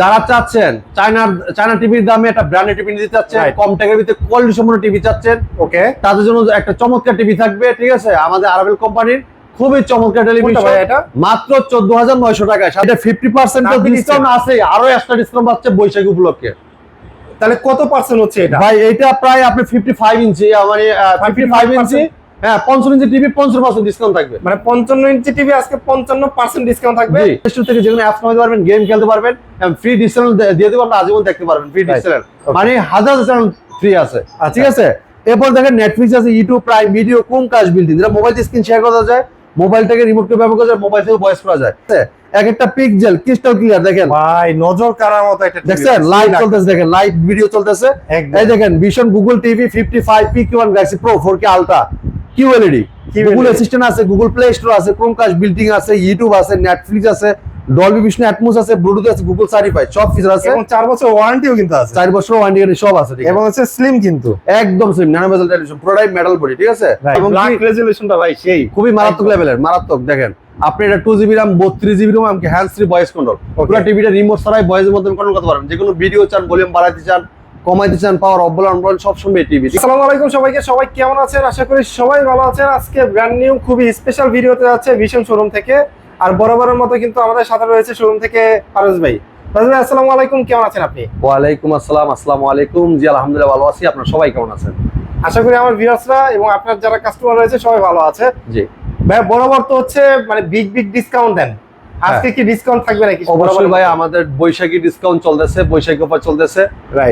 যারা চাচ্ছেন চায়নার চায়না টিভির দামে একটা ব্র্যান্ডেড টিভি নিতে চাচ্ছেন কম টাকার ভিতরে কোয়ালিটি সম্পন্ন টিভি চাচ্ছেন ওকে তাদের জন্য একটা চমৎকার টিভি থাকবে ঠিক আছে? আমাদের আরাবেল কোম্পানির খুবই চমৎকার টেলিভিশন ভাই এটা? মাত্র চোদ্দ হাজার নয়শো টাকায়। এটা ফিফটি পার্সেন্ট ডিসকাউন্ট আছে আরও এক্সট্রা ডিসকাউন্ট পাচ্ছে বৈশাখী উপলক্ষে। তাহলে কত পার্সেন্ট হচ্ছে এটা? ভাই এটা প্রায় আপনি ফিফটি ফাইভ ইঞ্চি মানে ফিফটি ফাইভ ইঞ্চি হ্যাঁ পঞ্চান্ন ইঞ্চি টিভি পঞ্চান্ন পার্সেন্ট ডিসকাউন্ট থাকবে। মানে পঞ্চান্ন ইঞ্চি টিভি আজকে পঞ্চান্ন পার্সেন্ট ডিসকাউন্ট থাকবে। স্টোর থেকে যেগুলো অ্যাপস নামাতে পারবেন গেম খেলতে পারবেন ফ্রি ডিসকাউন্ট দিয়ে দেবো আপনার আজীবন দেখতে পারবেন ফ্রি ডিসকাউন্ট মানে হাজার চ্যানেল ফ্রি আছে আচ্ছা। ঠিক আছে? এরপর দেখেন নেটফ্লিক্স আছে ইউটিউব প্রাইম ভিডিও কোন কাজ বিল্ডিং যেটা মোবাইল স্ক্রিন শেয়ার করা যায় মোবাইল থেকে রিমোট করে ব্যবহার করা যায় মোবাইল থেকে ভয়েস করা যায় এক একটা পিক্সেল ক্রিস্টাল ক্লিয়ার দেখেন? ভাই নজর কারার মতো একটা TV দেখছেন? লাইভ চলতেছে দেখেন লাইভ ভিডিও চলতেছে। এই দেখেন Vision Google TV fifty five P Q one Galaxy Pro four K Ultra Q LED QLED Google Assistant আছে গুগল প্লে স্টোর আছে ক্রোমকাস্ট বিল্ডিং আছে ইউটিউব আছে নেটফ্লিক্স আছে ডলবি ভিশন অ্যাটমোস আছে ব্লুটুথ আছে গুগল সার্টিফাই সব feature আছে। এবং চার বছর ওয়ারেন্টিও কিন্তু আছে। চার বছর ওয়ারেন্টি সব আছে ঠিক এবং হচ্ছে স্লিম কিন্তু। একদম সেম ন্যানো মেটাল টেলিভিশন পুরোটাই মেটাল বডি ঠিক আছে? এবং ব্ল্যাক রেজুলেশনটা ভাই সেই। খুবই মারাত্মক লেভেলের মারাত্মক দেখেন। আপনি এটা টু জিবি রাম বত্রিশ জিবি রাম আমাকে হ্যান্ড ফ্রি ভয়েস কন্ট্রোল পুরো টিভিটা রিমোট ছাড়াই ভয়েসের মাধ্যমে কন্ট্রোল করতে পারবেন। যে কোনো ভিডিও চান ভলিউম বাড়াইতে চান কমাইতে চান পাওয়ার অবলন অনবলন সব সময় টিভি আসসালামু আলাইকুম সবাইকে সবাই কেমন আছেন? আশা করি সবাই ভালো আছেন। আজকে ব্র্যান্ড নিউ খুবই স্পেশাল ভিডিওতে যাচ্ছে ভীষণ শোরুম থেকে। আর বরাবরের মতো কিন্তু আমাদের সাথে রয়েছে শোরুম থেকে পারস ভাই। পারস ভাই আসসালামু আলাইকুম কেমন আছেন আপনি? ওয়ালাইকুম আসসালাম আসসালামু আলাইকুম। জি আলহামদুলিল্লাহ ভালো আছি। আপনারা সবাই কেমন আছেন? আশা করি আমার ভিউয়ার্সরা এবং আপনার যারা কাস্টমার রয়েছে সবাই ভালো আছে। জি। ভাই বরাবর তো হচ্ছে মানে বিগ বিগ ডিসকাউন্ট দেন। আজকে কি ডিসকাউন্ট থাকবে নাকি। অবশ্যই ভাই আমাদের বৈশাখী ডিসকাউন্ট চলতেছে বৈশাখী অফার চলতেছে।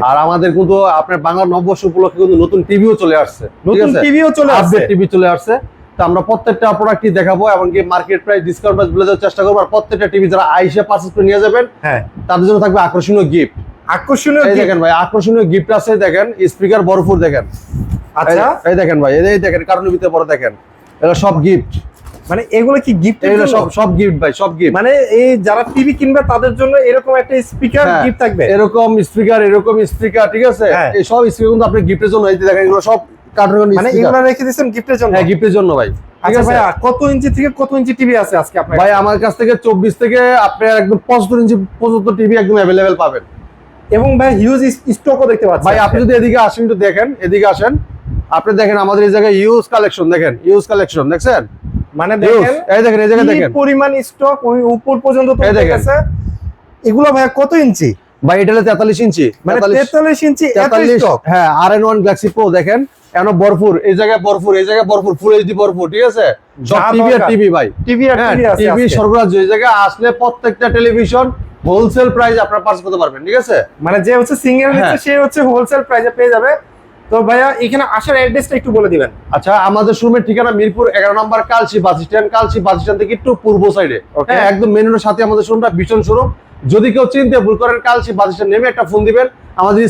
আর আমাদের কিন্তু আপনার বাংলা নববর্ষ উপলক্ষে কিন্তু নতুন টিভিও চলে আসছে নতুন টিভিও চলে আসছে। টিভি চলে আসছে। তো আমরা প্রত্যেকটা প্রোডাক্টই দেখাবো এমনকি মার্কেট প্রাইস ডিসকাউন্ট প্রাইস বলে দেওয়ার চেষ্টা করব। আর প্রত্যেকটা টিভি যারা আইসে পারচেজ করে নিয়ে যাবেন হ্যাঁ। তাদের জন্য থাকবে আকর্ষণীয় গিফট আকর্ষণীয় দেখেন ভাই আকর্ষণীয় গিফট আছে দেখেন স্পিকার ভরপুর দেখেন। আচ্ছা। এই দেখেন ভাই এই দেখেন কারণ ভিতরে পরে দেখেন। এটা সব গিফট মানে এগুলো কি গিফট এগুলো সব সব গিফট ভাই সব গিফট মানে এই যারা টিভি কিনবে তাদের জন্য এরকম একটা স্পিকার হ্যাঁ, গিফট থাকবে? এরকম স্পিকার এরকম স্পিকার ঠিক আছে? হ্যাঁ। এই সব স্পিকার কিন্তু আপনি গিফটের জন্য এই দেখেন এগুলো সব কার্টুন মানে এগুলো রেখে দিয়েছেন গিফটের জন্য? হ্যাঁ গিফটের জন্য ভাই। আচ্ছা আছে? কত ইঞ্চি থেকে কত ইঞ্চি টিভি আছে আজকে আপনার ভাই আমার কাছ থেকে চব্বিশ থেকে আপনি একদম পঁচাত্তর ইঞ্চি পর্যন্ত টিভি একদম পাবেন। এবং ভাই হিউজ স্টকও দেখতে পাচ্ছি ভাই আপনি যদি এদিকে আসেন একটু দেখেন এদিকে আসেন। আপনি দেখেন আমাদের এই জায়গায় ইউজ কালেকশন দেখেন ইউজ কালেকশন দেখছেন? মানে দেখেন এই দেখেন এই জায়গায় কি দেখেন। পরিমাণ স্টক ওই উপর পর্যন্ত তো গেছে এগুলো ভাই কত ইঞ্চি? ভাই এটা হলো তেতাল্লিশ ইঞ্চি। মানে 43 তেতাল্লিশ ইঞ্চি এত স্টক হ্যাঁ আর এন ওয়ান গ্যালাক্সি প্রো দেখেন। এন ভরপুর এই জায়গায় ভরপুর এই জায়গায় ভরপুর ফুল এইচডি ভরপুর ঠিক আছে? সব টিভি আর টিভি ভাই। টিভি আর হ্যাঁ টিভি আছে টিভি আজকে। সর্বরাজ্য এই জায়গায় আসলে প্রত্যেকটা টেলিভিশন হোলসেল প্রাইস আপনারা পাস করতে পারবেন ঠিক আছে? মানে যে হচ্ছে সিঙ্গেল হ্যাঁ। নিচ্ছে সে হচ্ছে হোলসেল প্রাইসে পেয়ে যাবে। তো ভাইয়া এখানে আসার অ্যাড্রেসটা একটু বলে দিবেন। আচ্ছা আমাদের শোরুমের ঠিকানা মিরপুর এগারো নম্বর কালচি বাস স্ট্যান্ড কালচি বাস স্ট্যান্ড থেকে একটু পূর্ব সাইডে. হ্যাঁ একদম মেন রোডের সাথে আমাদের শোরুমটা ভীষণ শোরুম। যদি কেউ চিনতে ভুল করেন কালচি বাস স্ট্যান্ড নেমে একটা ফোন দিবেন। আমাদের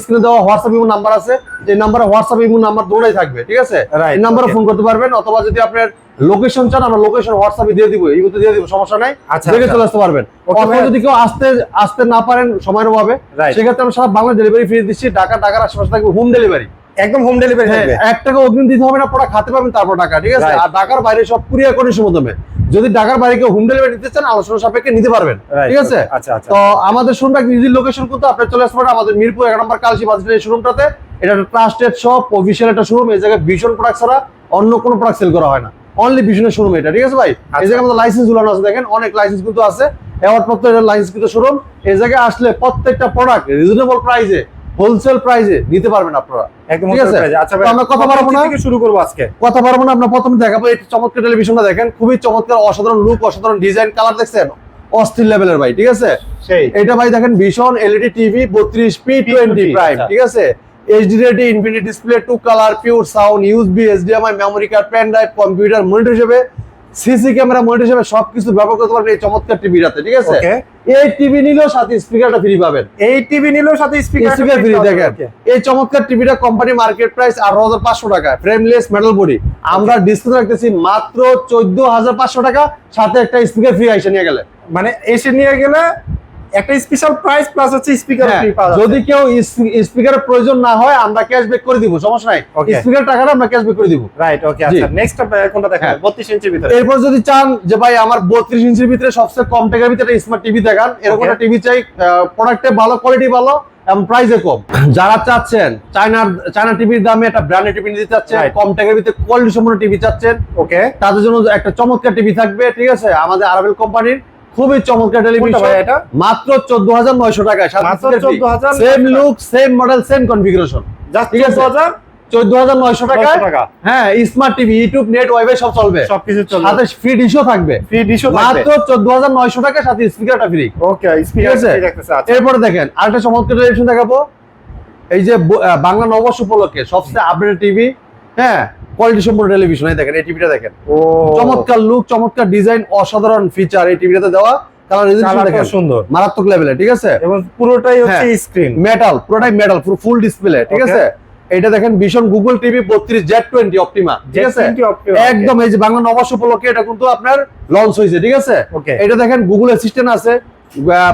স্ক্রিনে দেওয়া হোয়াটসঅ্যাপ ইমো নাম্বার আছে। এই নাম্বারে হোয়াটসঅ্যাপ ইমো নাম্বার দৌড়াই থাকবে ঠিক আছে? এই নাম্বারে ফোন করতে পারবেন অথবা যদি আপনার লোকেশন চান আমরা লোকেশন হোয়াটসঅ্যাপে দিয়ে দিব ইমোতে দিয়ে দিব সমস্যা নাই। আচ্ছা, দেখে আচ্ছা। চলে আসতে পারবেন। অথবা যদি কেউ আসতে আসতে না পারেন সময়ের অভাবে সেক্ষেত্রে আমরা সারা বাংলা ডেলিভারি ফ্রি দিচ্ছি ঢাকা ঢাকার আশেপাশে থাকবে হোম ডেলিভারি একদম হোম ডেলিভারি হ্যাঁ, থাকবে। এক টাকা অগ্রিম দিতে হবে না পড়া খাতে পাবেন তারপর টাকা ঠিক আছে? আর ঢাকার বাইরে সব কুরিয়ার মাধ্যমে যদি ঢাকার বাইরে কেউ হোম ডেলিভারি নিতে চান আলোচনা সাপেক্ষে নিতে পারবেন ঠিক আছে? আচ্ছা, আচ্ছা। তো আমাদের শোরুমটা নিজের লোকেশন কিন্তু আপনি চলে আসতে আমাদের মিরপুর এক নম্বর কালসি বাজারের এই শোরুমটাতে এটা একটা ট্রাস্টেড শপ অফিসিয়াল একটা শোরুম এই জায়গায় ভীষণ প্রোডাক্ট ছাড়া অন্য কোনো প্রোডাক্ট সেল করা হয় না। অনলি ভীষণের শোরুম এটা ঠিক আছে ভাই? এই আচ্ছা। জায়গায় আমাদের লাইসেন্স ঝুলানো আছে দেখেন অনেক লাইসেন্স কিন্তু আছে। অ্যাওয়ার্ড প্রাপ্ত লাইসেন্স কিন্তু শোরুম এই জায়গায় আসলে প্রত্যেকটা প্রোডাক্ট রিজনেবল প্রাইসে হোলসেল প্রাইসে নিতে পারবেন আপনারা। একদম ঠিক আছে? আচ্ছা আমরা কথা কত বলব না? শুরু করব আজকে। কথা পারব না আপনার প্রথমে দেখাবো এই চমৎকার টেলিভিশনটা দেখেন। খুবই চমৎকার অসাধারণ লুক অসাধারণ ডিজাইন কালার দেখছেন? অস্থির লেভেলের ভাই ঠিক আছে? এটা ভাই দেখেন ভীষণ এলইডি টিভি বত্রিশ পি টোয়েন্টি প্রাইম। ঠিক আছে? HD ready infinity display two colour pure sound HDMI memory card pen drive computer monitor হিসেবে সিসি ক্যামেরা মনিটর হিসেবে সবকিছু ব্যবহার করতে পারবেন এই চমৎকার টিভিটাতে ঠিক আছে? এই টিভি নিলেও সাথে স্পিকারটা ফ্রি পাবেন। এই টিভি নিলেও সাথে স্পিকার ফ্রি দেখেন। এই চমৎকার টিভিটা কোম্পানি মার্কেট প্রাইস আঠারো হাজার পাঁচশো টাকা ফ্রেমলেস মেটাল বডি আমরা ডিসকাউন্ট রাখতেছি মাত্র চোদ্দ হাজার পাঁচশো টাকা সাথে একটা স্পিকার ফ্রি আইসে নিয়ে গেলে। মানে এসে নিয়ে গেলে একটা স্পেশাল প্রাইস প্লাস হচ্ছে স্পিকার হ্যাঁ, ফ্রি পাওয়া যদি কেউ স্পিকারের প্রয়োজন না হয় আমরা ক্যাশব্যাক করে দিব সমস্যা নাই। স্পিকার টাকাটা আমরা ক্যাশব্যাক করে দিব। রাইট ওকে আচ্ছা নেক্সট কোনটা দেখাবো? হ্যাঁ। 32 ইঞ্চির ভিতরে। এরপর যদি চান যে ভাই আমার বত্রিশ ইঞ্চির ভিতরে সবচেয়ে কম টাকার ভিতরে স্মার্ট টিভি দেখান এরকম একটা টিভি চাই প্রোডাক্টে ভালো কোয়ালিটি ভালো এবং প্রাইসে কম। যারা চাচ্ছেন চায়নার চায়না টিভির দামে একটা ব্র্যান্ডেড টিভি নিতে চাচ্ছেন কম টাকার ভিতরে কোয়ালিটি সম্পন্ন টিভি চাচ্ছেন ওকে তাদের জন্য একটা চমৎকার টিভি থাকবে ঠিক আছে? আমাদের আরাবেল কোম্পানির খুবই চমৎকার টেলিভিশন। মাত্র চোদ্দ হাজার নয়শো টাকায় same look same model same configuration ঠিক আছে। চোদ্দ হাজার নয়শো টাকা। হ্যাঁ smart TV YouTube net WiFi সব চলবে। সবকিছু চলবে। সাথে ফ্রি ডিশও থাকবে। ফ্রি ডিশও মাত্র চোদ্দ হাজার নয়শো টাকা সাথে স্পিকারটা ফ্রি ওকে স্পিকার রাখতেছে আচ্ছা। এরপরে দেখেন আরেকটা চমৎকার টেলিভিশন দেখাবো। এই যে বাংলা নববর্ষ উপলক্ষে সবচেয়ে আপডেট টিভি হ্যাঁ কোয়ালিটি সম্পূর্ণ টেলিভিশন দেখেন এই টিভিটা দেখেন। চমৎকার লুক চমৎকার ডিজাইন অসাধারণ ফিচার এই টিভিটাতে দেওয়া। কালার রেজলিউশন দেখেন সুন্দর। মারাত্মক লেভেলে ঠিক আছে? এবং পুরোটাই হচ্ছে হ্যাঁ। স্ক্রিন মেটাল পুরোটাই মেটাল পুরো ফুল ডিসপ্লে ঠিক আছে? এটা দেখেন ভীষণ গুগল টিভি বত্রিশ জেড টোয়েন্টি অপটিমা ঠিক আছে? একদম এই যে বাংলা নববর্ষ উপলক্ষে এটা কিন্তু আপনার লঞ্চ হয়েছে ঠিক আছে? এটা দেখেন গুগল অ্যাসিস্ট্যান্ট আছে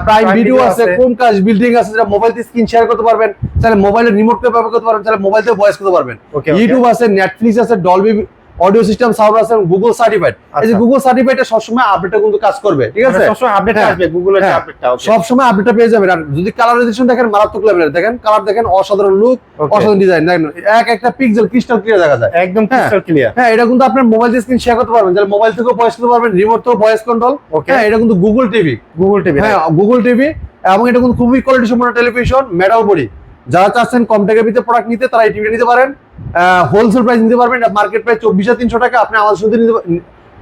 প্রাইম ভিডিও আছে। কোন কাজ বিল্ডিং আছে যেটা মোবাইল দিয়ে স্ক্রিন শেয়ার করতে পারবেন। তাহলে মোবাইলে রিমোট করে ব্যবহার করতে পারবেন তাহলে মোবাইল দিয়ে ভয়েস করতে পারবেন। ইউটিউব আছে নেটফ্লিক্স আছে ডলবি অডিও সিস্টেম সাউন্ড আছে গুগল সার্টিফাইড এই যে আচ্ছা। গুগল সার্টিফাইডটা সবসময় আপডেটটা কিন্তু কাজ করবে ঠিক আছে? সবসময় আপডেট হ্যাঁ। আসবে গুগলের হ্যাঁ। আপডেটটা ওকে সব সময় আপডেটটা পেয়ে যাবেন। আর যদি কালার এডিশন দেখেন মারাত্মক লেভেলের দেখেন কালার দেখেন অসাধারণ লুক অসাধারণ ডিজাইন দেখেন এক একটা পিক্সেল ক্রিস্টাল ক্লিয়ার দেখা যায়। একদম হ্যাঁ। ক্রিস্টাল ক্লিয়ার হ্যাঁ এটা কিন্তু আপনার মোবাইল স্ক্রিন শেয়ার করতে পারবেন। যারা মোবাইল থেকেও ভয়েস করতে পারবেন রিমোট থেকেও ভয়েস কন্ট্রোল হ্যাঁ এটা কিন্তু গুগল টিভি গুগল টিভি হ্যাঁ গুগল টিভি এবং এটা কিন্তু খুবই কোয়ালিটি সম্পন্ন টেলিভিশন মেটাল বডি যারা চাচ্ছেন কম টাকার ভিতরে প্রোডাক্ট নিতে তারা এই টিভিটা নিতে পারেন। হোলসেল প্রাইস নিতে পারবেন মার্কেট প্রাইস চব্বিশ তিনশো টাকা আপনি আমাদের সাথে নিতে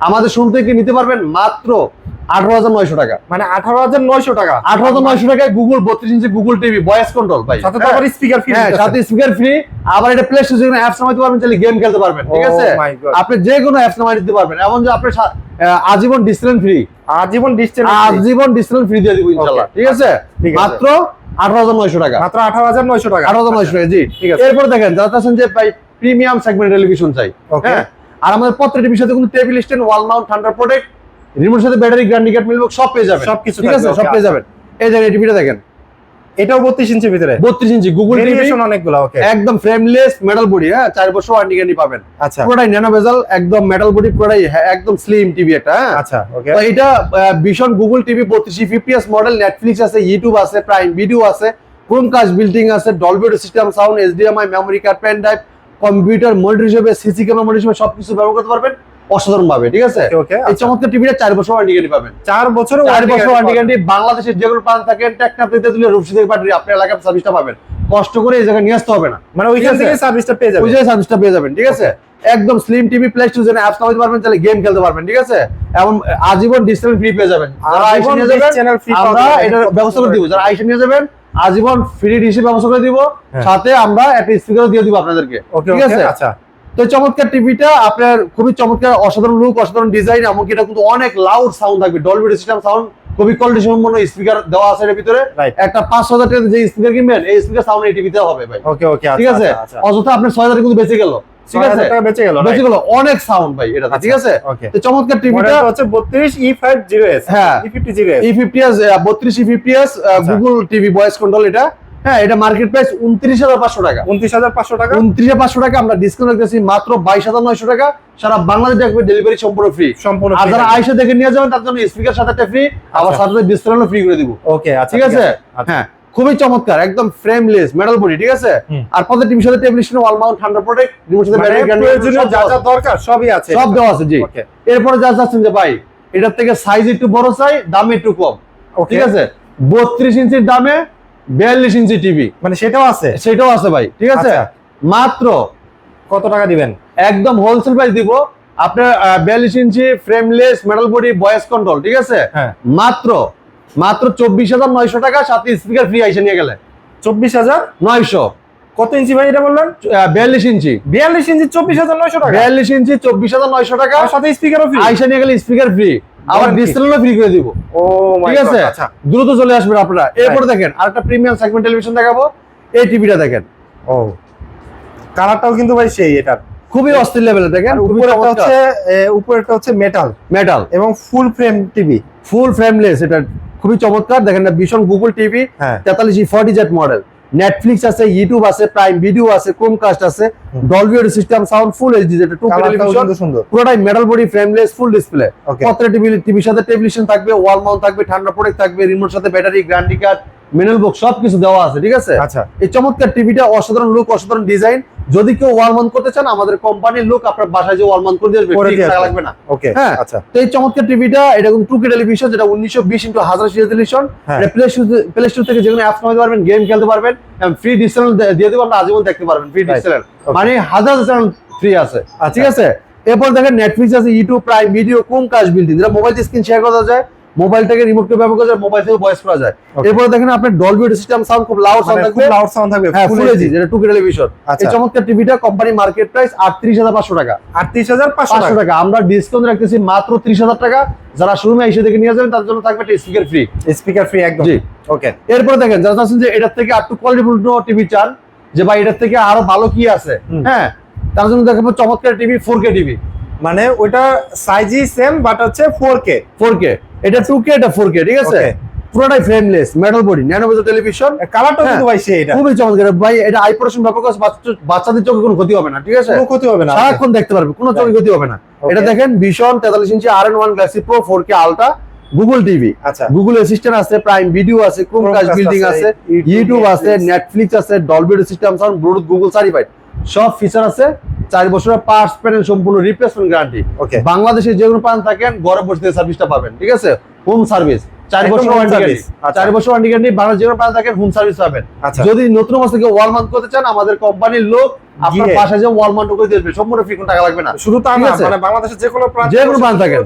আমাদের শুনতে কি নিতে পারবেন মাত্র আঠারো হাজার নয়শো টাকা। মানে 18900 টাকা। আঠারো হাজার নয়শো টাকায় গুগল বত্রিশ inch Google TV voice control ভাই। সাথে আবার স্পিকার ফ্রি হ্যাঁ সাথে স্পিকার ফ্রি আবার এটা প্লে স্টেশন অ্যাপস নামাইতে পারবেন চাইলে গেম খেলতে পারবেন ঠিক Oh আছে? আপনি যে কোনো অ্যাপস নামাই দিতে পারবেন এমন যে আপনি আজীবন ডিসপ্লে ফ্রি আজীবন ডিসটেন্স আজীবন ডিসপ্লে ফ্রি দিয়ে দিব ইনশাআল্লাহ ঠিক আছে? মাত্র আঠারো হাজার নয়শো টাকা। মাত্র 18900 টাকা। আঠারো হাজার নয়শো টাকা জি। ঠিক আছে। এরপর দেখেন যারা চাচ্ছেন যে ভাই প্রিমিয়াম সেগমেন্ট টেলিভিশন চাই হ্যাঁ আর আমাদের প্রত্যেকটা টিভির সাথে কিন্তু টেবিল স্ট্যান্ড ওয়াল মাউন্ট ঠান্ডার প্রোটেক্ট রিমোট সাথে ব্যাটারি গ্রান্ড কার্ড মিলবে সব পেয়ে যাবেন। সবকিছু ঠিক আছে? সব. পেয়ে যাবেন। এই দেখেন এই টিভিটা দেখেন। এটাও 32 ইঞ্চির ভিতরে? বত্রিশ ইঞ্চি গুগল টিভি অনেকগুলো ওকে একদম ফ্রেমলেস মেটাল বডি হ্যাঁ? চার বছর ওয়ারেন্টি গ্যারান্টি পাবেন। আচ্ছা। পুরোটাই ন্যানো বেজাল একদম মেটাল বডি পুরোটাই হ্যাঁ, একদম স্লিম টিভি হ্যাঁ? আচ্ছা ওকে তো এটা ভীষণ গুগল টিভি বত্রিশ ফিফটি এস মডেল নেটফ্লিক্স আছে ইউটিউব আছে প্রাইম ভিডিও আছে ক্রোম কাজ বিল্ডিং আছে Dolby system sound HDMI memory card pen drive computer monitor হিসেবে সিসি ক্যামেরা মনিটর হিসেবে সবকিছু ব্যবহার করতে পারবেন অসাধারণ ভাবে ঠিক আছে? এই চমৎকার টিভিটা চার বছর ওয়ারেন্টি গ্যারান্টি পাবেন। 4 বছর চার বছর ওয়ারেন্টি গ্যারান্টি বাংলাদেশের যে কোনো প্রান্ত থাকেন টেকনাফ থেকে তুলে রূপসী থেকে পাঠিয়ে আপনার এলাকার সার্ভিসটা পাবেন। কষ্ট করে এই জায়গায় নিয়ে আসতে হবে না। মানে ওইখান থেকে সার্ভিসটা পেয়ে যাবে ওই জায়গায় সার্ভিসটা পেয়ে যাবেন ঠিক আছে? একদম স্লিম টিভি প্লে স্টেশনে অ্যাপস নামাতে পারবেন তাহলে গেম খেলতে পারবেন ঠিক আছে? এবং আজীবন ডিসপ্লে ফ্রি পেয়ে যাবেন। যারা আইসা আজীবন নিয়ে যাবেন চ্যানেল ফ্রি আমরা এটার ব্যবস্থা করে দিব। যারা আইসা নিয়ে যাবেন আজীবন ফ্রি ডিসি ব্যবস্থা করে দিব। হ্যাঁ। সাথে আমরা একটা স্পিকার দিয়ে দিব আপনাদেরকে। ঠিক আছে? আচ্ছা। তো এই চমৎকার টিভিটা আপনার খুবই চমৎকার অসাধারণ লুক অসাধারণ ডিজাইন এমনকি এটা কিন্তু অনেক লাউড সাউন্ড থাকবে। ডলবি সিস্টেম সাউন্ড খুবই কোয়ালিটি সম্পন্ন স্পিকার দেওয়া আছে এর ভিতরে। একটা পাঁচ হাজার টাকা যে স্পিকার কিনবেন এই স্পিকার সাউন্ড এই টিভিতে হবে ভাই। ওকে ওকে ঠিক আছে? আচ্ছা অযথা আপনার ছয় হাজার কিন্তু বেঁচে গেল। ঠিক আছে? বেঁচে গেল বেঁচে গেল। অনেক সাউন্ড ভাই এটা ঠিক আছে? তো চমৎকার টিভিটা ই হচ্ছে 32 E50S হ্যাঁ। E50S ই ফিফটি এস বত্রিশ ই ফিফটি এস আচ্ছা। গুগল টিভি ভয়েস কন্ট্রোল এটা। হ্যাঁ এটা মার্কেট প্রাইস উনত্রিশ হাজার পাঁচশো টাকা। 29500 টাকা? উনত্রিশ হাজার পাঁচশো টাকা আমরা ডিসকাউন্ট রাখতেছি মাত্র বাইশ হাজার নয়শো টাকা। সারা বাংলাদেশ দেখবে ডেলিভারি সম্পূর্ণ ফ্রি সম্পূর্ণ আর যারা আইসা দেখে নিয়ে যাবেন তার জন্য স্পিকার সাথে ফ্রি আবার আচ্ছা। সাথে ফ্রি করে দিব। ওকে আচ্ছা ঠিক আছে? আচ্ছা। হ্যাঁ খুবই চমৎকার একদম ফ্রেমলেস মেটাল বডি ঠিক আছে? আর পদের টিভির সাথে টেবিল ওয়াল মাউন্ট ঠান্ডা প্রোটেক্ট রিমোট সাথে মানে ব্যাটারি প্রয়োজনীয় যা যা দরকার সবই আছে সব দেওয়া আছে জি। এরপরে যা চাচ্ছেন যে ভাই এটার থেকে সাইজ একটু বড় চাই দাম একটু কম। ঠিক আছে? বত্রিশ ইঞ্চির দামে বিয়াল্লিশ ইঞ্চি টিভি মানে সেটাও আছে? সেটাও আছে ভাই ঠিক আছে? আচ্ছা। মাত্র কত টাকা দিবেন? একদম হোলসেল প্রাইস দিব। আপনার বিয়াল্লিশ inch frameless metal body voice control ঠিক আছে? হ্যাঁ। মাত্র মাত্র চব্বিশ হাজার নয়শো টাকা সাথে স্পিকার ফ্রি আইসে নিয়ে গেলে। 24000 নয়শো। কত ইঞ্চি ভাই এটা বললেন? বিয়াল্লিশ ইঞ্চি। 42 ইঞ্চি 24900 টাকা? বিয়াল্লিশ ইঞ্চি চব্বিশ হাজার নয়শো টাকা। সাথে স্পিকারও ফ্রি আইসা নিয়ে গেলে স্পিকার ফ্রি আবার Warranty। ডিসপ্লে ফ্রি করে দিব। ও ঠিক আছে? আচ্ছা। দ্রুত চলে আসবেন আপনারা। এরপর দেখেন আরেকটা প্রিমিয়াম সেগমেন্ট টেলিভিশন দেখাবো। এই টিভিটা দেখেন। ও। কালারটাও কিন্তু ভাই সেই এটার। খুবই অস্থির লেভেলে দেখেন উপরেরটা হচ্ছে উপরেরটা হচ্ছে মেটাল মেটাল এবং full frame TV full frameless এটা খুবই চমৎকার। দেখেন না ভীষণ গুগল টিভি হ্যাঁ। তেতাল্লিশ ফর্টি জেট মডেল নেটফ্লিক্স আছে ইউটিউব আছে প্রাইম ভিডিও আছে ক্রোমকাস্ট আছে ডলভিউ Dolby audio system sound full HD যেটা টু সুন্দর পুরোটাই metal body frameless full display প্রত্যেকটা টিভি টিভির সাথে টেবিলেশন থাকবে ওয়াল মাউন্ট থাকবে ঠান্ডা প্রোডাক্ট থাকবে রিমোট সাথে battery guarantee card mineral box সবকিছু দেওয়া আছে ঠিক আছে? আচ্ছা। এই চমৎকার টিভিটা অসাধারণ লুক অসাধারণ ডিজাইন যদি কেউ ওয়াল মাউন্ট করতে চান আমাদের কোম্পানির লোক আপনার বাসায় যে ওয়াল মাউন্ট করে দিয়ে আসবে ঠিক লাগবে না। ওকে হ্যাঁ। আচ্ছা। তো এই চমৎকার টিভিটা এটা কিন্তু টু কে টেলিভিশন যেটা উনিশশো বিশ ইন্টু হাজার সিরিজ টেলিভিশন হ্যাঁ। প্লে স্টোর প্লে স্টোর থেকে যেগুলো অ্যাপস নামাতে পারবেন গেম খেলতে পারবেন এবং ফ্রি ডিসকাউন্ট দিয়ে দেবো আমরা আজীবন দেখতে পারবেন ফ্রি Okay. মানে হাজার চ্যানেল ফ্রি আছে আচ্ছা। ঠিক আছে? এরপর দেখেন নেটফ্লিক্স আছে ইউটিউব প্রাইম ভিডিও কোন কাজ বিল্ডিং যেটা মোবাইল স্ক্রিন শেয়ার করা যায়। মোবাইলটাকে রিমোট করে ব্যবহার করা যায় মোবাইল থেকে ভয়েস করা যায়. এরপর দেখেন আপনার ডলবি সিস্টেম সাউন্ড খুব লাউড সাউন্ড মানে থাকবে। খুব লাউড সাউন্ড থাকবে হ্যাঁ ফুল এইচডি যেটা টু কে টেলিভিশন এই আচ্ছা। চমৎকার টিভিটা কোম্পানি মার্কেট প্রাইস আটত্রিশ হাজার পাঁচশো টাকা। 38500 টাকা। টাকা। আমরা ডিসকাউন্ট রাখতেছি মাত্র ত্রিশ হাজার টাকা। যারা শোরুমে এসে দেখে নিয়ে যাবেন তার জন্য থাকবে একটা স্পিকার ফ্রি স্পিকার ফ্রি একদম। জি। ওকে এরপরে দেখেন যারা চাচ্ছেন যে এটার থেকে আর একটু কোয়ালিটিপূর্ণ টিভি চান যে ভাই এটার থেকে আরও ভালো কি আছে? হ্যাঁ তার জন্য দেখাবো চমৎকার টিভি ফোর কে টিভি মানে ওটা সাইজই সেম বাট হচ্ছে 4K ফোর কে এটা টু কে এটা ফোর কে ঠিক আছে. পুরোটাই ফ্রেমলেস মেটাল বডি টেলিভিশন কালারটা। কিন্তু ভাই এটা। খুবই চমৎকার। ভাই এটা আই ব্যাপক বাচ্চাদের চোখে কোনো ক্ষতি হবে না ঠিক আছে? কোনো ক্ষতি হবে না সারাক্ষণ দেখতে পারবে কোনো চোখে ক্ষতি হবে না। এটা দেখেন ভীষণ তেতাল্লিশ ইঞ্চি আর N one galaxy pro four K ultra Google TV আচ্ছা। গুগল অ্যাসিস্ট্যান্ট আছে প্রাইম ভিডিও আছে ক্রোমকাস্ট বিল্ডিং আছে, আছে ইউটিউব আছে নেটফ্লিক্স আছে Dolby system sound Bluetooth Google certified সব ফিচার আছে। চার বছরের পার্টস প্যানেল সম্পূর্ণ রিপ্লেসমেন্ট গ্যারান্টি ওকে বাংলাদেশে যে কোনো প্রান্ত থাকেন ঘরে বসে থেকে সার্ভিসটা পাবেন ঠিক আছে? হোম সার্ভিস চার বছর ওয়ারেন্টি service, আচ্ছা। চার বছর ওয়ারেন্টি গ্যারান্টি বাংলাদেশ যে কোনো প্রান্ত থাকেন হোম সার্ভিস পাবেন। আচ্ছা। যদি নতুন অবস্থা থেকে ওয়াল মাউন্ট করতে চান আমাদের কোম্পানির লোক আপনার যে ওয়াল মাউন্ট করে দেবে। সম্পূর্ণ ফ্রি কোনো টাকা লাগবে না। শুধু তা না মানে বাংলাদেশের যে কোনো প্রান্তে যে কোনো প্রান্ত বসে থাকেন।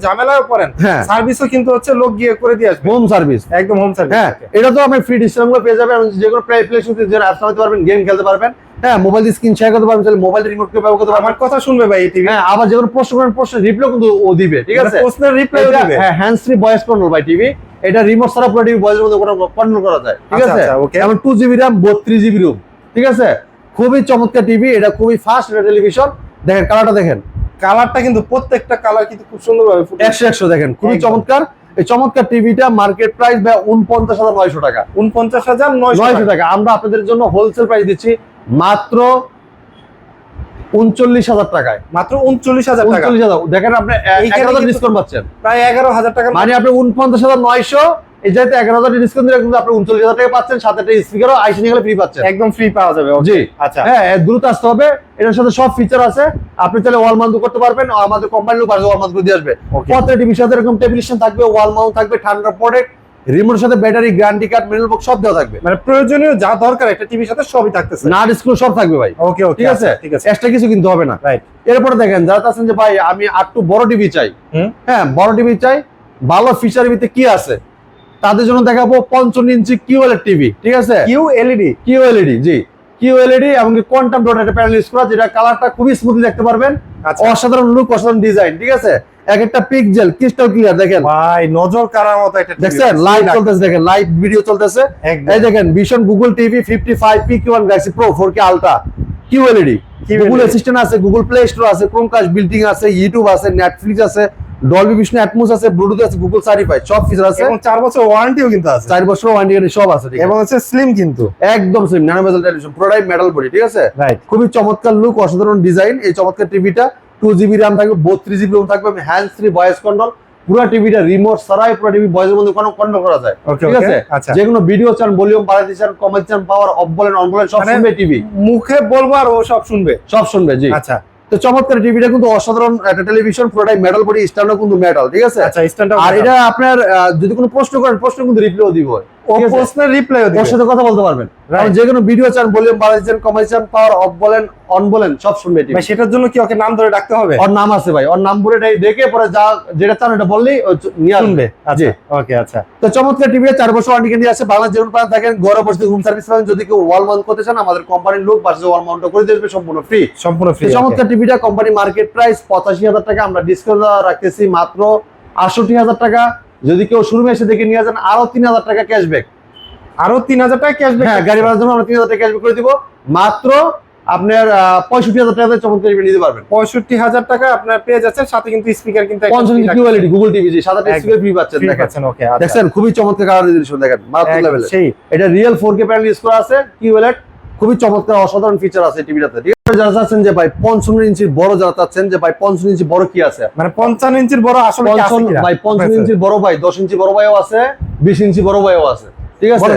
কোনো হ্যাঁ সার্ভিসও কিন্তু হচ্ছে লোক গিয়ে করে দিয়ে আসবে। হোম সার্ভিস একদম হোম সার্ভিস হ্যাঁ এটা তো আপনি ফ্রি ডিসকাউন্ট পেয়ে যাবেন। যে কোনো প্লে প্লে স্টোর যে অ্যাপস নামাতে পারবেন গেম খেলতে পারবেন। হ্যাঁ মোবাইল স্ক্রিন শেয়ার করতে পারবেন তাহলে মোবাইল রিমোট করে ব্যবহার করতে পারবেন আমার কথা শুনবে ভাই টিভি হ্যাঁ আবার যে কোনো প্রশ্ন করেন প্রশ্ন রিপ্লাই কিন্তু ও দিবে ঠিক আছে? প্রশ্নের রিপ্লাই দিবে। হ্যাঁ hands free voice control by TV এটা রিমোট ছাড়া পুরো টিভি ভয়েসের মধ্যে কন্ট্রোল করা যায় ঠিক আচ্ছা, আছে? আচ্ছা, okay. যেমন টু জিবি র্যাম বত্রিশ জিবি রুম ঠিক আছে? খুবই চমৎকার টিভি এটা খুবই ফাস্ট এটা টেলিভিশন দেখেন কালারটা দেখেন। কালারটা কিন্তু প্রত্যেকটা কালার কিন্তু খুব সুন্দরভাবে একশো একশো দেখেন খুবই চমৎকার। এই চমৎকার টিভিটা মার্কেট প্রাইস বা উনপঞ্চাশ হাজার নয়শো টাকা। উনপঞ্চাশ হাজার নয়শো টাকা। আমরা আপনাদের জন্য হোলসেল প্রাইস দিচ্ছি মাত্র উনচল্লিশ হাজার টাকায়। মাত্র উনচল্লিশ হাজার উনচল্লিশ হাজার। দেখেন আপনি এইখানে হাজার ডিসকাউন্ট পাচ্ছেন। প্রায় এগারো হাজার টাকা মানে আপনি উনপঞ্চাশ হাজার নয়শো এই যাতে এগারো হাজার ডিসকাউন্ট দিলে কিন্তু আপনি উনচল্লিশ হাজার টাকা পাচ্ছেন সাথে একটা স্পিকারও আইসি নিয়ে গেলে ফ্রি পাচ্ছেন। একদম ফ্রি পাওয়া যাবে জি। আচ্ছা। হ্যাঁ দ্রুত আসতে হবে। এটার সাথে সব ফিচার আছে। আপনি চাইলে ওয়াল মাউন্ট করতে পারবেন আমাদের কোম্পানির লোক আসবে ওয়াল মাউন্ট করে দিয়ে আসবে. প্রত্যেকটা এরকম টেবিলেশন থাকবে ওয়াল মাউন্ট থাকবে ঠান্ডা প্রোডাক্ট রিমোটের সাথে battery guarantee card mineral box সব দেওয়া থাকবে। মানে প্রয়োজনীয় যা দরকার একটা টিভির সাথে সবই থাকতেছে। নাট স্ক্রু সব থাকবে ভাই। ওকে ওকে ঠিক আছে? ঠিক আছে। এক্সট্রা কিছু কিনতে হবে না। রাইট এরপরে দেখেন যারা চাচ্ছেন যে ভাই আমি একটু বড় টিভি চাই। হ্যাঁ বড় টিভি চাই। ভালো ফিচার ভিতরে কি আছে? তাদের জন্য দেখাবো পঞ্চান্ন ইঞ্চি কিউএলএড টিভি ঠিক আছে? কিউ এলইডি কিউএলইডি জি। কিউএলইডি এবং কোয়ান্টাম ডট একটা প্যানেল ইউজ করা যেটা কালারটা খুবই স্মুথলি দেখতে পারবেন। আচ্ছা। অসাধারণ লুক অসাধারণ ডিজাইন ঠিক আছে? এক একটা পিক্সেল ক্রিস্টাল ক্লিয়ার দেখেন। ভাই নজর মতো একটা লাইভ চলতেছে দেখেন লাইভ ভিডিও চলতেছে। এই দেখেন Vision Google TV fifty five P Q one Galaxy Pro four Ultra QLED Google Assistant আছে গুগল প্লে স্টোর আছে ক্রোমকাস্ট বিল্ডিং আছে ইউটিউব আছে নেটফ্লিক্স আছে ডলবি ভিশন অ্যাটমোস আছে ব্লুটুথ আছে গুগল সার্টিফাইড সব ফিচার আছে। এবং চার বছর ওয়ারেন্টিও কিন্তু আছে। চার বছর ওয়ারেন্টি সব আছে এবং হচ্ছে স্লিম কিন্তু। একদম সেম ন্যানো মেটাল টেলিভিশন পুরোটাই মেটাল বডি ঠিক আছে? রাইট খুবই চমৎকার লুক অসাধারণ ডিজাইন এই চমৎকার টিভিটা টু জিবি র্যাম থাকবে বত্রিশ জিবি রোম থাকবে হ্যান্ড ফ্রি ভয়েস কন্ট্রোল পুরো টিভিটা রিমোট ছাড়াই পুরো টিভি ভয়েসের মধ্যে কোনো কন্ট্রোল করা যায়। ঠিক আছে? যে কোনো ভিডিও চান ভলিউম বাড়াতে চান কমাতে চান পাওয়ার অফ বলেন অন বলেন সব মানে- শুনবে টিভি মুখে বলব আর ও সব শুনবে? সব শুনবে জি। আচ্ছা। তো চমৎকার টিভিটা কিন্তু অসাধারণ একটা টেলিভিশন পুরোটাই মেটাল বডি স্ট্যান্ডও কিন্তু মেটাল ঠিক আছে? আচ্ছা স্ট্যান্ডার্ড আর এটা আপনার যদি কোনো প্রশ্ন করেন প্রশ্ন কিন্তু রিপ্লাইও দিব। ও? প্রশ্নের রিপ্লাইও ওর সাথে কথা বলতে পারবেন। Right. কারণ যে কোনো ভিডিও চান ভলিউম বাড়াতে চান কমাতে চান পাওয়ার অফ বলেন অন বলেন সব শুনবে ভাই সেটার জন্য কি ওকে নাম ধরে ডাকতে হবে? ওর নাম আছে ভাই ওর নাম বলে দেখে পরে যা যেটা চান এটা বললেই নিয়ে শুনবে আচ্ছা ওকে আচ্ছা। তো চমৎকার চার বছর ওয়ারেন্টি গ্যারান্টি আছে বাংলা যেমন প্ল্যান থাকেন ঘরে বসে হোম সার্ভিস পাবেন যদি কেউ ওয়াল মাউন্ট করতে চান আমাদের কোম্পানির লোক ওয়াল মাউন্ট করে দেবে সম্পূর্ণ ফ্রি সম্পূর্ণ ফ্রি চমৎকার টিভিটা কোম্পানি মার্কেট প্রাইস পঁচাশি হাজার টাকা আমরা ডিসকাউন্ট রাখতেছি মাত্র আটষট্টি হাজার টাকা। যদি কেউ শোরুমে এসে দেখে নিয়ে যান আরও তিন হাজার টাকা ক্যাশব্যাক আরও তিন হাজার টাকা ক্যাশব্যাক হ্যাঁ গাড়ি ভাড়ার জন্য আমরা তিন হাজার টাকা ক্যাশব্যাক করে দিব মাত্র আপনার পঁয়ষট্টি হাজার টাকা চমৎকার টিভি নিতে পারবেন পঁয়ষট্টি হাজার টাকা আপনার পেয়ে যাচ্ছেন সাথে কিন্তু স্পিকার কিন্তু পঞ্চাশ। কিউএলইডি গুগল টিভি জি সাদা। টেক্সট ফ্রি পাচ্ছেন পাচ্ছেন, okay, আচ্ছা। দেখছেন খুবই চমৎকার কালার দেখেন মারাত্মক লেভেলের সেই এটা real four K panel use করা আছে কিউএলএড খুবই চমৎকার অসাধারণ ফিচার আছে টিভিটাতে। ঠিক আছে যারা চাচ্ছেন যে ভাই পঞ্চান্ন ইঞ্চির বড় যারা চাচ্ছেন যে ভাই পঞ্চান্ন ইঞ্চি বড় কি আছে? মানে পঞ্চান্ন ইঞ্চির বড় আসলে কি আছে পঞ্চান্ন কিনা? ভাই পঞ্চান্ন। ইঞ্চির বড় ভাই দশ ইঞ্চি বড় ভাইও আছে বিশ ইঞ্চি বড় ভাইও আছে। ঠিক আছে?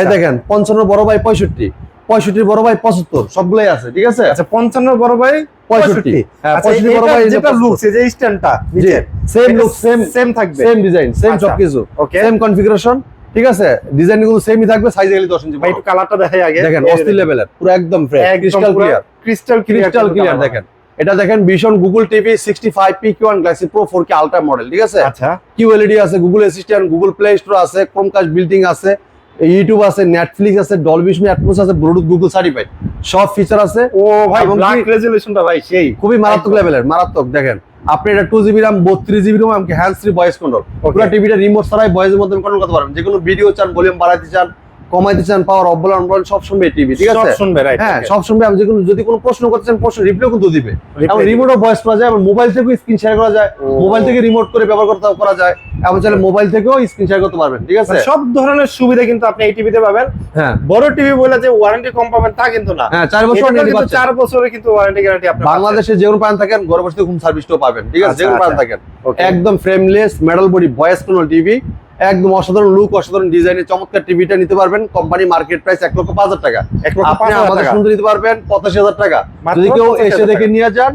এই। দেখেন পঞ্চান্ন বড় ভাই পঁয়ষট্টি। পঁয়ষট্টির বড় ভাই পঁচাত্তর সবগুলাই আছে ঠিক আছে? আচ্ছা পঞ্চান্ন বড় ভাই পঁয়ষট্টি। হ্যাঁ আচ্ছা, পঁয়ষট্টি বড় ভাই যেটা লুকস যে স্ট্যান্ডটা সেম লুক সেম সেম থাকবে। Same design same. সবকিছু। সেম কনফিগারেশন ঠিক আছে? ডিজাইনগুলো সেমই থাকবে সাইজ গেলে দশ ইঞ্চি ভাই একটু কালারটা দেখাই আগে। দেখেন অস্থির লেভেলের পুরো একদম fresh crystal clear crystal crystal clear দেখেন। এটা দেখেন Vision Google TV sixty five P Q Galaxy Pro four K ultra model ঠিক আছে? আচ্ছা। কিউএলইডি আছে Google Assistant Google Play Store আছে ক্রোমকাস্ট বিল্ডিং আছে ইউটিউব আছে নেটফ্লিক্স আছে ডলবি অ্যাটমোস আছে ব্লুটুথ গুগল সার্টিফাইড সব ফিচার আছে। ও ভাই ব্ল্যাক রেজুলেশনটা ভাই সেই। খুবই মারাত্মক লেভেলের মারাত্মক দেখেন। আপনি এটা টু জিবি র্যাম বত্রিশ GB RAM hand free voice control পুরো টিভিটা রিমোট ছাড়াই ভয়েসের মধ্যে কন্ট্রোল করতে পারবেন। যে কোনো ভিডিও চান ভলিউম বাড়াতে চান কমাইতে চান পাওয়ার অবলন অবলন সব শুনবে টিভি ঠিক আছে? সব শুনবে রাইট হ্যাঁ সব শুনবে আমি যে যদি কোনো প্রশ্ন করতে চান প্রশ্ন রিপ্লাই কিন্তু দিবে। এবং। রিমোটও ভয়েস করা যায় এবং মোবাইল থেকেও স্ক্রিন শেয়ার করা যায়। মোবাইল থেকে রিমোট করে ব্যবহার করতে করা যায়। এবং চাইলে মোবাইল থেকেও স্ক্রিন শেয়ার করতে পারবেন ঠিক আছে? সব ধরনের সুবিধা কিন্তু আপনি এই টিভিতে পাবেন। হ্যাঁ। বড় টিভি বলে যে ওয়ারেন্টি কম পাবেন তা কিন্তু না। হ্যাঁ চার বছর এটাতেও নিতে কিন্তু পারছেন চার বছরের কিন্তু ওয়ারেন্টি গ্যারান্টি আপনি বাংলাদেশে যে কোনো প্রাণ থাকেন ঘরে বসে হোম সার্ভিসটাও পাবেন ঠিক আছে? আচ্ছা, যে কোনো প্রাণ আচ্ছা। থাকেন। একদম ফ্রেমলেস মেটাল বডি ভয়েস কোনো টিভি একদম অসাধারণ লুক অসাধারণ ডিজাইনের চমৎকার টিভিটা নিতে পারবেন। কোম্পানি মার্কেট প্রাইস এক লক্ষ পাঁচ হাজার টাকা। আপনি আমাদের। শুনতে নিতে পারবেন পঁচাশি হাজার টাকা। যদি কেউ এসে দেখে নিয়ে যান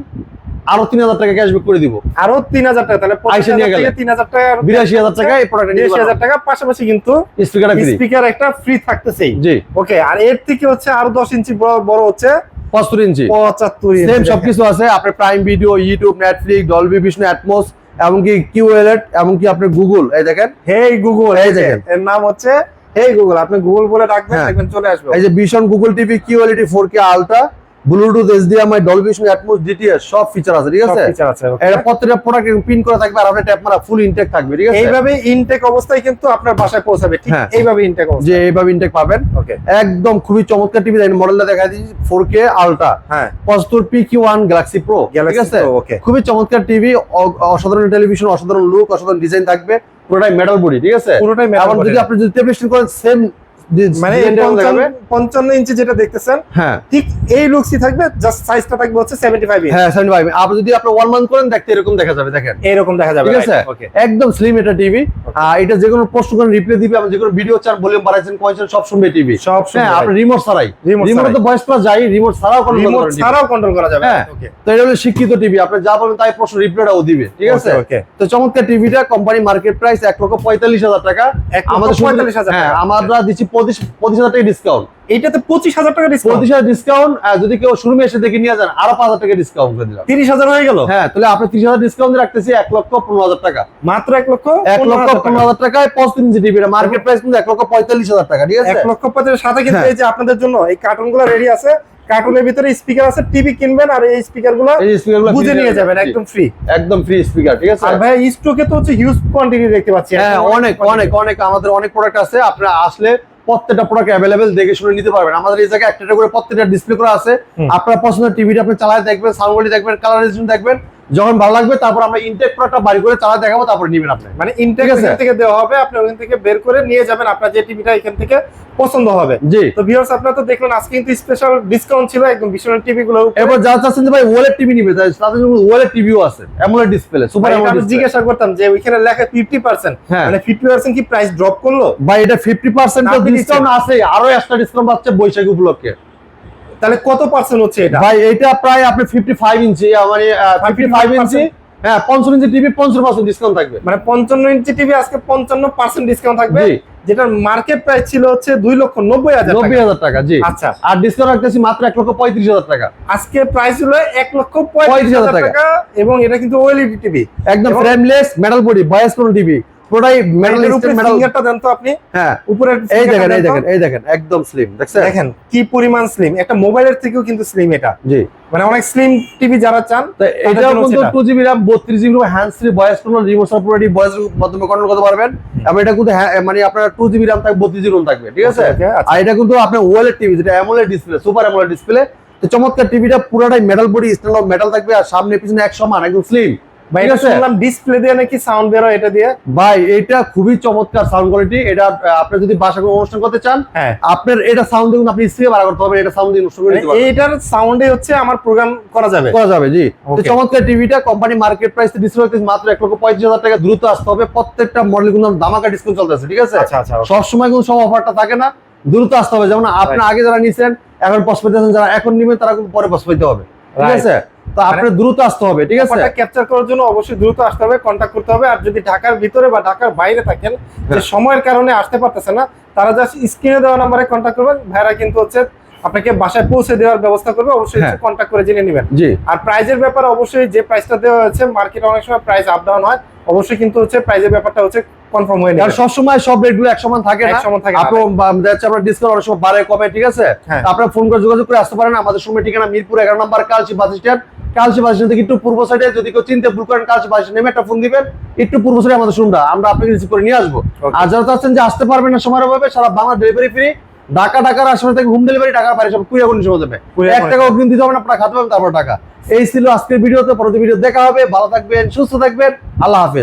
আরও তিন হাজার টাকা ক্যাশব্যাক করে দিব। আরও তিন হাজার টাকা তাহলে আইসে নিয়ে গেলে। তিন হাজার টাকা বিরাশি হাজার টাকা এই প্রোডাক্ট বিরাশি হাজার টাকা পাশাপাশি কিন্তু স্পিকারটা ফ্রি স্পিকার একটা ফ্রি থাকতেছেই। জি। ওকে আর এর থেকে হচ্ছে আরও দশ ইঞ্চি বড় হচ্ছে পঁচাত্তর ইঞ্চি। পঁচাত্তর ইঞ্চি সেম সবকিছু আছে। আপনার Prime Video YouTube Netflix Dolby Vision Atmos এমনকি কিউ এলার্ট এমনকি আপনার গুগল এই দেখেন হেই গুগল এই। দেখেন এর নাম হচ্ছে হেই গুগল আপনি গুগল বলে ডাকবেন হ্যাঁ। দেখবেন চলে আসবে এই যে Vision Google TV Q LED four K ultra Bluetooth HDMI Dolby Vision Atmos DTS সব ফিচার আছে ঠিক আছে? আছে এটা প্রত্যেকটা প্রোডাক্ট পিন করা থাকবে আর আপনার ট্যাপ মারা ফুল ইনটেক থাকবে ঠিক আছে? এইভাবে ইনটেক অবস্থায় কিন্তু আপনার বাসায় পৌঁছাবে ঠিক হ্যাঁ। এইভাবে ইনটেক অবস্থা যে এইভাবে ইনটেক পাবেন। ওকে একদম খুবই চমৎকার টিভি দেখেন মডেলটা দেখা দিচ্ছি ফোর কে আলট্রা হ্যাঁ। পঁচাত্তর P Q one Galaxy Pro ঠিক আছে? ওকে খুবই চমৎকার টিভি অসাধারণ টেলিভিশন অসাধারণ লুক অসাধারণ ডিজাইন থাকবে। পুরোটাই মেটাল বডি ঠিক আছে? পুরোটাই এখন body। যদি আপনি যদি টেলিভিশন করেন সেম মানে পঞ্চান্ন- ইঞ্চি যেটা দেখতেছেন হ্যাঁ। ঠিক এই লুকসই থাকবে জাস্ট সাইজটা থাকবে হচ্ছে সেভেন্টি ফাইভ হ্যাঁ সেভেন্টি ফাইভ আপনি যদি আপনি ওয়ান মান্থ করেন দেখতে এরকম দেখা যাবে দেখেন। এরকম দেখা যাবে ঠিক আছে? একদম স্লিম এটা টিভি এটা যে কোনো প্রশ্ন করেন রিপ্লে দিবে আপনি যে কোনো ভিডিও চান ভলিউম বাড়াইছেন কয়েছেন সব শুনবে টিভি সব হ্যাঁ আপনি রিমোট ছাড়াই। রিমোট তো ভয়েস প্লাস যাই রিমোট ছাড়াও কোনো রিমোট ছাড়াও কন্ট্রোল করা যাবে হ্যাঁ। তো এটা হলো শিক্ষিত টিভি আপনি যা বলবেন তাই প্রশ্ন রিপ্লাইটাও দিবে ঠিক আছে? তো চমৎকার টিভিটা কোম্পানি মার্কেট প্রাইস এক লক্ষ পঁয়তাল্লিশ হাজার টাকা। আমাদের পঁয়তাল্লিশ হাজার হ্যাঁ আমরা দিচ্ছি পঁচিশ পঁচিশ হাজার টাকা ডিসকাউন্ট এইটাতে পঁচিশ হাজার টাকা পঁচিশ হাজার ডিসকাউন্ট যদি কেউ শোরুমে এসে দেখে নিয়ে যান আরও পাঁচ হাজার টাকা ডিসকাউন্ট করে দিলাম। তিরিশ হাজার হয়ে গেল? হ্যাঁ তাহলে আপনি ত্রিশ হাজার ডিসকাউন্ট রাখতেছি এক লক্ষ পনেরো হাজার টাকা। মাত্র এক লক্ষ এক লক্ষ পনেরো হাজার টাকায় পঁচিশ ইঞ্চি টিভি মার্কেট প্রাইস কিন্তু এক লক্ষ পঁয়তাল্লিশ হাজার টাকা ঠিক আছে? এক লক্ষ পঁচাশের সাথে কিন্তু হ্যাঁ। এই যে আপনাদের জন্য এই কার্টুনগুলো রেডি আছে। কার্টুনের ভিতরে স্পিকার আছে টিভি কিনবেন আর এই স্পিকারগুলো বুঝে নিয়ে যাবেন একদম ফ্রি একদম ফ্রি স্পিকার ঠিক আছে? আর ভাই স্টকে তো হচ্ছে হিউজ কোয়ান্টিটি দেখতে পাচ্ছি। হ্যাঁ অনেক অনেক অনেক আমাদের অনেক প্রোডাক্ট আছে। আপনারা আসলে প্রত্যেকটা প্রোডাক্ট অ্যাভেলেবেল দেখে শুনে নিতে পারবেন। আমাদের এই জায়গায় একটা করে প্রত্যেকটা ডিসপ্লে করা আছে। আপনার পছন্দের টিভিটা আপনি চালায় দেখবেন সাউন্ড দেখবেন কালার দেখবেন। যখন ভালো লাগবে তারপর আমরা ইনটেক প্রোডাক্টটা বাড়ি করে চালায় দেখাবো তারপর নেবেন আপনি। মানে ইনটেক থেকে দেওয়া হবে আপনি ওখান থেকে বের করে নিয়ে যাবেন আপনার যে টিভিটা এখান থেকে পছন্দ হবে। জি। তো ভিউয়ার্স আপনারা তো দেখলেন আজকে কিন্তু স্পেশাল ডিসকাউন্ট ছিল একদম বিশাল টিভি গুলো এবার যারা চাচ্ছেন যে ভাই ওয়ালেট টিভি নিবে তাই জন্য ওয়ালেট টিভিও আছে অ্যামোলেড ডিসপ্লে সুপার অ্যামোলেড আমি জিজ্ঞাসা করতাম যে ওইখানে লেখা ফিফটি পার্সেন্ট হ্যাঁ। মানে ফিফটি পার্সেন্ট কি প্রাইস ড্রপ করল? ভাই এটা ফিফটি পার্সেন্ট আপনি ডিসকাউন্ট আছে আরও এক্সট্রা ডিসকাউন্ট পাচ্ছে বৈশাখী উপলক্ষে। তাহলে কত পার্সেন্ট হচ্ছে এটা? ভাই এটা প্রায় আপনি ফিফটি ফাইভ ইঞ্চি মানে ফিফটি ফাইভ ইঞ্চি হ্যাঁ পঞ্চান্ন ইঞ্চি টিভি পঞ্চান্ন পার্সেন্ট ডিসকাউন্ট থাকবে। মানে পঞ্চান্ন ইঞ্চি টিভি আজকে পঞ্চান্ন পার্সেন্ট ডিসকাউন্ট থাকবে। যেটার মার্কেট প্রাইস ছিল হচ্ছে দুই লক্ষ নব্বই হাজার নব্বই টাকা। হাজার টাকা জি। আচ্ছা। আর ডিসকাউন্ট রাখতেছি মাত্র এক লক্ষ পঁয়ত্রিশ হাজার টাকা। আজকে প্রাইস হলো এক লক্ষ পঁয়ত্রিশ হাজার টাকা। এবং এটা কিন্তু ওএলইডি টিভি একদম ফ্রেমলেস মেটাল বডি ভয়েস কোন টিভি পুরোটাই মেটাল মেটাল ফিঙ্গারটা দেন তো আপনি। হ্যাঁ। এই দেখেন এই দেখেন এই দেখেন একদম স্লিম দেখছেন? দেখেন কি পরিমাণ স্লিম একটা মোবাইলের থেকেও কিন্তু স্লিম এটা। জি। মানে অনেক স্লিম টিভি যারা চান এটাও কিন্তু GB GB free voice control remote voice মাধ্যমে কন্ট্রোল করতে পারবেন। এবং এটা কিন্তু হ্যাঁ- মানে আপনার টু জিবি র্যাম থাকবে বত্রিশ জিবি থাকবে ঠিক আছে? আচ্ছা। আর এটা কিন্তু আপনার ওয়েলের টিভি যেটা AMOLED display super AMOLED display তো চমৎকার টিভিটা পুরোটাই মেটাল বডি স্ট্যান্ড মেটাল থাকবে আর সামনে পিছনে এক সমান একদম স্লিম ভাই এটা শুনলাম ডিসপ্লে দিয়ে নাকি সাউন্ড বের হয় এটা দিয়ে। ভাই এটা খুবই চমৎকার সাউন্ড কোয়ালিটি এটা আপনি যদি বাসা কোনো অনুষ্ঠান করতে চান হ্যাঁ। আপনার এটা সাউন্ড আপনি স্পিকার বাড়া করতে হবে এটা সাউন্ড দিয়ে অনুষ্ঠান করে দিতে পারবেন। এইটার সাউন্ডে হচ্ছে আমার প্রোগ্রাম করা যাবে। করা যাবে জি। তো চমৎকার টিভিটা কোম্পানি মার্কেট প্রাইস ডিসপ্লে হচ্ছে মাত্র এক লক্ষ পঁয়ত্রিশ হাজার টাকা দ্রুত আসতে হবে। প্রত্যেকটা মডেল কিন্তু দামাকা ডিসকাউন্ট চলতেছে ঠিক আছে? আচ্ছা আচ্ছা সব সময় কিন্তু সব অফারটা থাকে না দ্রুত আসতে হবে। যেমন আপনি আগে যারা নিছেন এখন পস যারা এখন নিবেন তারা কিন্তু পরে পস হবে ঠিক আছে? তো আপনার দ্রুত আসতে হবে ঠিক আছে? ক্যাপচার করার জন্য অবশ্যই দ্রুত আসতে হবে কন্ট্যাক্ট করতে হবে। আর যদি ঢাকার ভিতরে বা ঢাকার বাইরে থাকেন যে হ্যাঁ। সময়ের কারণে আসতে পারতেছে না তারা জাস্ট স্ক্রিনে দেওয়া নাম্বারে কন্ট্যাক্ট করবেন। ভাইরা কিন্তু হচ্ছে আপনাকে বাসায় পৌঁছে দেওয়ার ব্যবস্থা করবে। অবশ্যই হ্যাঁ। কন্ট্যাক্ট করে জেনে নেবেন। আর প্রাইজের ব্যাপারে অবশ্যই যে প্রাইসটা দেওয়া হয়েছে মার্কেটে অনেক সময় প্রাইস আপ ডাউন হয় অবশ্যই কিন্তু হচ্ছে প্রাইজের ব্যাপারটা হচ্ছে কনফার্ম হয়ে সব সময় সব রেটগুলো এক সমান থাকে না। সমান থাকে না। যাচ্ছে আপনার ডিসকাউন্ট অনেক সময় বাড়ে কমে ঠিক আছে? হ্যাঁ। আপনার ফোন করে যোগাযোগ করে আসতে পারেন। আমাদের সময় ঠিকানা মিরপুর এগারো নাম্বার কালচি বাস স্ট্যান্ড। কালচি বাস থেকে একটু পূর্ব সাইডে যদি কেউ চিনতে ভুল করেন কালসি বাস নেমে একটা ফোন দিবেন। একটু পূর্ব সাইডে আমাদের শুনটা আমরা আপনাকে রিসিভ করে নিয়ে আসব. আর যারা চাচ্ছেন যে আসতে পারবেন না সময় হবে সারা বাংলা ডেলিভারি ফ্রি ঢাকা ঢাকার আশেপাশে থেকে হোম ডেলিভারি টাকার বাইরে সব কুড়িয়া সময় দেবে। এক টাকা অগ্রিম দিতে হবে না আপনার খাতে পাবেন তারপর টাকা। এই ছিল আজকের ভিডিওতে পরবর্তী ভিডিও দেখা হবে। ভালো থাকবেন সুস্থ থাকবেন। আল্লাহ হাফেজ।